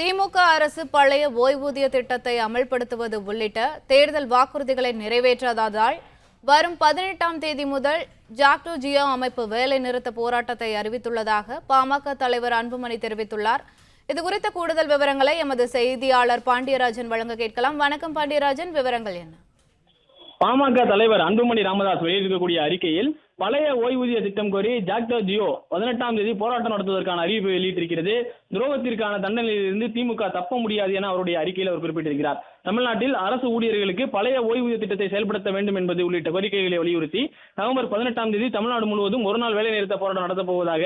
திமுக அரசு பழைய ஓய்வூதிய திட்டத்தை அமல்படுத்துவது உள்ளிட்ட தேர்தல் வாக்குறுதிகளை நிறைவேற்றாததால் வரும் பதினெட்டாம் தேதி முதல் ஜாக்டோ ஜியோ அமைப்பு வேலை நிறுத்த போராட்டத்தை அறிவித்துள்ளதாக பாமக தலைவர் அன்புமணி தெரிவித்துள்ளார். இது குறித்த கூடுதல் விவரங்களை எமது செய்தியாளர் பாண்டியராஜன் வழங்க கேட்கலாம். வணக்கம் பாண்டியராஜன். விவரங்கள் என்ன? பாமக தலைவர் அன்புமணி ராமதாஸ் வெளியிட்டிருக்கக்கூடிய அறிக்கையில் பழைய ஓய்வூதிய திட்டம் கோரி ஜாக்டோ ஜியோ பதினெட்டாம் தேதி போராட்டம் நடத்துவதற்கான அறிவிப்பை வெளியிட்டிருக்கிறது. துரோகத்திற்கான தண்டனையிலிருந்து திமுக தப்ப முடியாது என அவருடைய அறிக்கையில் அவர் குறிப்பிட்டிருக்கிறார். தமிழ்நாட்டில் அரசு ஊழியர்களுக்கு பழைய ஓய்வூதிய திட்டத்தை செயல்படுத்த வேண்டும் என்பது உள்ளிட்ட கோரிக்கைகளை வலியுறுத்தி நவம்பர் பதினெட்டாம் தேதி தமிழ்நாடு முழுவதும் ஒரு நாள் வேலை நிறுத்த போராட்டம் நடத்தப் போவதாக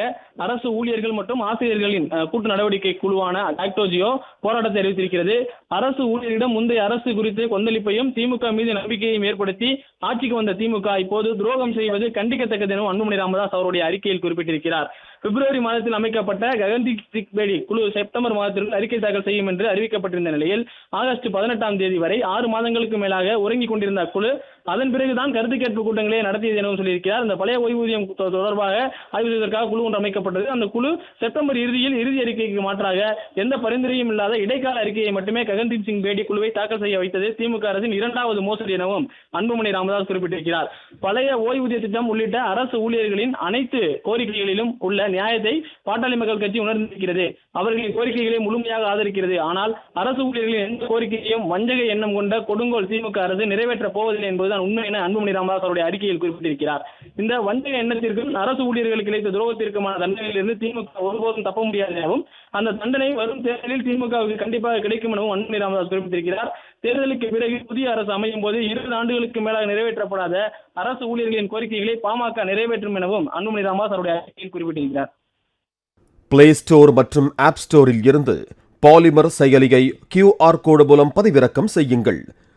அரசு ஊழியர்கள் மற்றும் ஆசிரியர்களின் கூட்டு நடவடிக்கை குழுவான ஜாக்டோ ஜியோ போராட்டத்தை அறிவித்திருக்கிறது. அரசு ஊழியரிடம் முந்தைய அரசு குறித்து கொந்தளிப்பையும் திமுக மீது நம்பிக்கையையும் ஏற்படுத்தி ஆட்சிக்கு வந்த திமுக இப்போது துரோகம் செய்வது கண்டிக்க கண்டிக்கத்தக்கது என அன்புமணி ராமதாஸ் அவருடைய அறிக்கையில் குறிப்பிட்டிருக்கிறார். பிப்ரவரி மாதத்தில் அமைக்கப்பட்ட ககன்தீப் சிங் பேடி குழு செப்டம்பர் மாதத்திற்குள் அறிக்கை தாக்கல் செய்யும் என்று அறிவிக்கப்பட்டிருந்த நிலையில் ஆகஸ்ட் பதினெட்டாம் தேதி வரை ஆறு மாதங்களுக்கு மேலாக உறங்கிக் கொண்டிருந்த குழு அதன் பிறகுதான் கருத்து கேட்பு கூட்டங்களை நடத்தியது எனவும் சொல்லியிருக்கிறார். இந்த பழைய ஓய்வூதியம் தொடர்பாக ஆய்வு செய்வதற்காக குழு ஒன்று அமைக்கப்பட்டது. அந்த குழு செப்டம்பர் இறுதியில் இறுதி அறிக்கைக்கு மாற்றாக எந்த பரிந்துரையும் இல்லாத இடைக்கால அறிக்கையை மட்டுமே ககன்தீப் சிங் பேடி குழுவை தாக்கல் செய்ய வைத்தது திமுக அரசின் இரண்டாவது மோசடி எனவும் அன்புமணி ராமதாஸ் குறிப்பிட்டிருக்கிறார். பழைய ஓய்வூதிய திட்டம் உள்ளிட்ட அரசு ஊழியர்களின் அனைத்து கோரிக்கைகளிலும் உள்ள நியாயத்தை பாட்டாளி மக்கள் கட்சி உணர்ந்திருக்கிறது. அவர்களின் கோரிக்கைகளை முழுமையாக ஆதரிக்கிறது. ஆனால் அரசு ஊழியர்களின் எந்த கோரிக்கையையும் வஞ்சக எண்ணம் கொண்ட கொடுங்கோல் திமுக அரசு நிறைவேற்றப் போவதில்லை என்பது என்பதுதான் உண்மை என அன்புமணி ராமதாஸ் அவருடைய அறிக்கையில் குறிப்பிட்டிருக்கிறார். இந்த வஞ்சக எண்ணத்திற்கும் அரசு ஊழியர்களுக்கு கிடைத்த துரோகத்திற்குமான தண்டனையிலிருந்து திமுக ஒருபோதும் தப்ப முடியாது எனவும் அந்த தண்டனை வரும் தேர்தலில் திமுகவுக்கு கண்டிப்பாக கிடைக்கும் எனவும் அன்புமணி ராமதாஸ் குறிப்பிட்டிருக்கிறார். தேர்தலுக்கு பிறகு புதிய அரசு அமையும் போது இருபது ஆண்டுகளுக்கு மேலாக நிறைவேற்றப்படாத அரசு ஊழியர்களின் கோரிக்கைகளை பாமக நிறைவேற்றும் எனவும் அன்புமணி ராமதாஸ் அவருடைய அறிக்கையில் குறிப்பிட்டிருக்கிறார். பிளே ஸ்டோர் மற்றும் ஆப் ஸ்டோரில் இருந்து பாலிமர் செயலியை கியூஆர் கோடு மூலம் பதிவிறக்கம் செய்யுங்கள்.